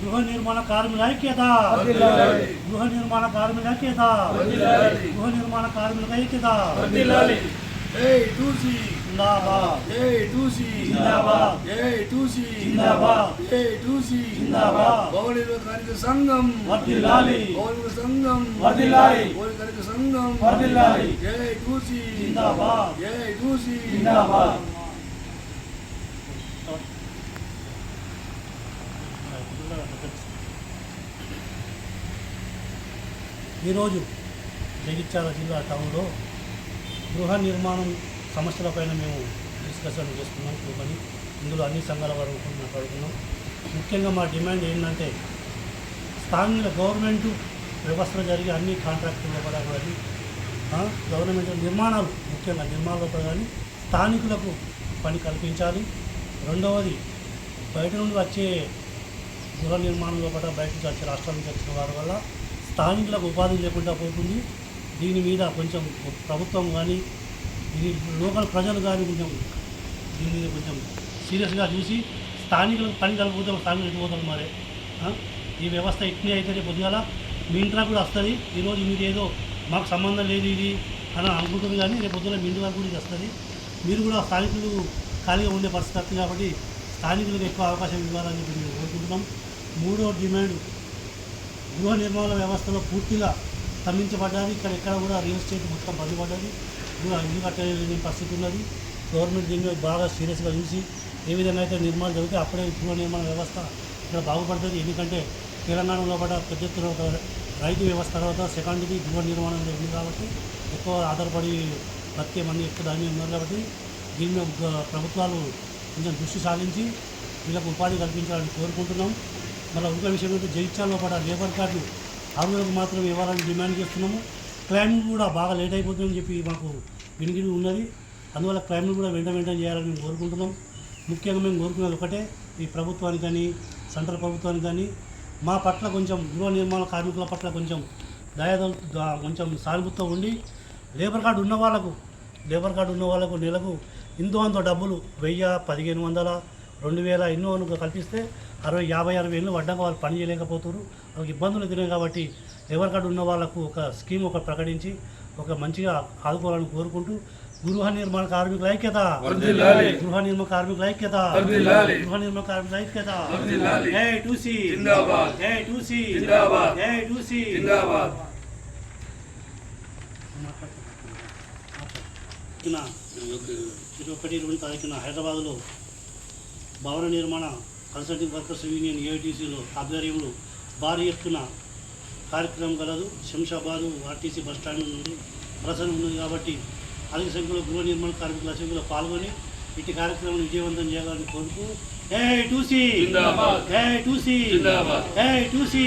గృహ నిర్మాణ కార్మికుల ఐక్యత గృహ నిర్మాణ కార్మికుల ఐక్యత గృహ నిర్మాణ కార్మికుల ఐక్యత జై టూసీ జిందాబాద్ జై టూసీ జిందాబాద్ జై టూసీ జిందాబాద్ జై టూసీ జిందాబాద్ భవన నిర్మాణ కార్మిక సంఘం వర్ధిల్లాలి భవన నిర్మాణ సంఘం వర్ధిల్లాలి భవన కార్మిక సంఘం వర్ధిల్లాలి జై టూసీ జిందాబాద్ జై టూసీ జిందాబాద్ ఈరోజు జగిత్యాల జిల్లా టౌన్లో గృహ నిర్మాణం సమస్యలపైన మేము డిస్కషన్ చేస్తున్నాం కూర్చొని ఇందులో అన్ని సంఘాల వరకు మాట్లాడుతున్నాం ముఖ్యంగా మా డిమాండ్ ఏంటంటే స్థానిక గవర్నమెంట్ వ్యవస్థలో జరిగే అన్ని కాంట్రాక్టుల్లో కూడా కానీ గవర్నమెంట్ నిర్మాణాలు ముఖ్యంగా నిర్మాణాలతో కానీ స్థానికులకు పని కల్పించాలి. రెండవది బయట నుండి వచ్చే గృహ నిర్మాణంలో కూడా బయట నుంచి వచ్చే రాష్ట్రాల నుంచి వచ్చిన వారి వల్ల స్థానికులకు ఉపాధి లేకుండా పోతుంది. దీని మీద కొంచెం ప్రభుత్వం కానీ దీని లోకల్ ప్రజలు కానీ కొంచెం దీని మీద కొంచెం సీరియస్గా చూసి స్థానికులకు పని కలుపుతాం స్థానికులు ఎట్టుపోతారు మరి? ఈ వ్యవస్థ ఇట్లే అయితే రేపు పొద్దుగాల మీ ఇంట్లో కూడా వస్తుంది. ఈరోజు మీరు ఏదో మాకు సంబంధం లేదు ఇది అని అనుకుంటుంది కానీ రేపు పొద్దున మీ ఇంటి వరకు కూడా ఇది వస్తుంది. మీరు కూడా స్థానికులు ఖాళీగా ఉండే పరిస్థితి కాబట్టి స్థానికులకు ఎక్కువ అవకాశం ఇవ్వాలని చెప్పి మేము కోరుకుంటున్నాం. మూడో డిమాండ్ గృహ నిర్మాణ వ్యవస్థలో పూర్తిగా స్తంభించబడ్డది. ఇక్కడ ఎక్కడ కూడా రియల్ ఎస్టేట్ మొత్తం బంధపడ్డది ఇల్లు కట్టలేని పరిస్థితి ఉన్నది. గవర్నమెంట్ దీన్ని బాగా సీరియస్గా చూసి ఏ విధంగా అయితే నిర్మాణం జరిగితే అప్పుడే గృహ నిర్మాణ వ్యవస్థ ఇక్కడ బాగుపడుతుంది. ఎందుకంటే తెలంగాణలో కూడా పెద్ద ఎత్తున ఒక రైతు వ్యవస్థ తర్వాత సెకండ్ది గృహ నిర్మాణం ఉంది కాబట్టి ఎక్కువ ఆధారపడి బతికే మంది ఎక్కువ దాని ఉన్నారు కాబట్టి దీనిలో ప్రభుత్వాలు కొంచెం దృష్టి సాధించి వీళ్ళకు ఉపాధి కల్పించాలని కోరుకుంటున్నాం. మళ్ళీ ఇంకో విషయం ఏంటంటే జగిత్యాలలో పడ్డ లేబర్ కార్డు ఆరులకు మాత్రం ఇవ్వాలని డిమాండ్ చేస్తున్నాము. క్లైమింగ్ కూడా బాగా లేట్ అయిపోతుందని చెప్పి మాకు వినికిడి ఉన్నది. అందువల్ల క్లైమ్ను కూడా వెంట వెంటనే చేయాలని మేము కోరుకుంటున్నాం. ముఖ్యంగా మేము కోరుకునేది ఒకటే ఈ ప్రభుత్వానికి కానీ సెంట్రల్ ప్రభుత్వానికి కానీ మా పట్ల కొంచెం గృహ నిర్మాణ కార్మికుల పట్ల కొంచెం దయాద కొంచెం సానుభూతితో ఉండి లేబర్ కార్డు ఉన్న వాళ్ళకు లేబర్ కార్డు ఉన్న వాళ్ళకు నెలకు ఇంతో అంత డబ్బులు వెయ్యి పదిహేను వందల రెండు వేల ఎన్నో కల్పిస్తే అరవై యాభై అరవై ఏళ్ళు పడ్డాక వాళ్ళు పని చేయలేకపోతారు వాళ్ళకి ఇబ్బందులు ఎదురై కాబట్టి లేబర్ కార్డు ఉన్న వాళ్ళకు ఒక స్కీమ్ ఒక ప్రకటించి ఒక మంచిగా ఆదుకోవాలని కోరుకుంటూ గృహ నిర్మాణ కార్మికుల ఐక్యత. గృహ నిర్మాణ కార్మికుల ఐక్యత. గృహ నిర్మాణ కార్మికుల ఐక్యత. జై టూసీ. జై టూసీ. జై టూసీ. ఒకటి ఇరవై తారీఖున హైదరాబాద్లో భవన నిర్మాణ కన్సల్టింగ్ వర్కర్స్ యూనియన్ ఏఐటీసీలో ఆధ్వర్యంలో భారీ ఎత్తున కార్యక్రమం కలదు శంషాబాదు ఆర్టీసీ బస్ స్టాండ్ నుండి ప్రసన్న ఉన్నది కాబట్టి అధిక సంఖ్యలో గృహ నిర్మాణ కార్మికుల సంఖ్యలో పాల్గొని ఇటు కార్యక్రమం విజయవంతం చేయాలని కోరుతూ ఏ టూసీ. ఏ టూసీ. ఏ టూసీ.